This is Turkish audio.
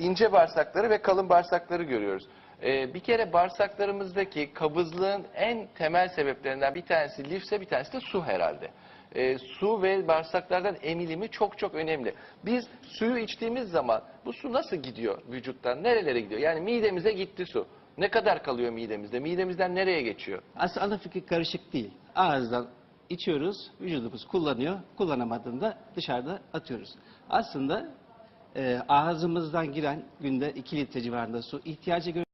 ince bağırsakları ve kalın bağırsakları görüyoruz. Ee, bir kere bağırsaklarımızdaki kabızlığın en temel sebeplerinden bir tanesi lifse bir tanesi de su herhalde. Ee, su ve bağırsaklardan emilimi çok çok önemli. Biz suyu içtiğimiz zaman bu su nasıl gidiyor vücuttan? Nerelere gidiyor? Yani midemize gitti su. Ne kadar kalıyor midemizde? Midemizden nereye geçiyor? Aslında ana fikir karışık değil. Ağızdan içiyoruz, vücudumuz kullanıyor. Kullanamadığında dışarıda atıyoruz. Aslında e, ağzımızdan giren günde 2 litre civarında su. İhtiyacı göre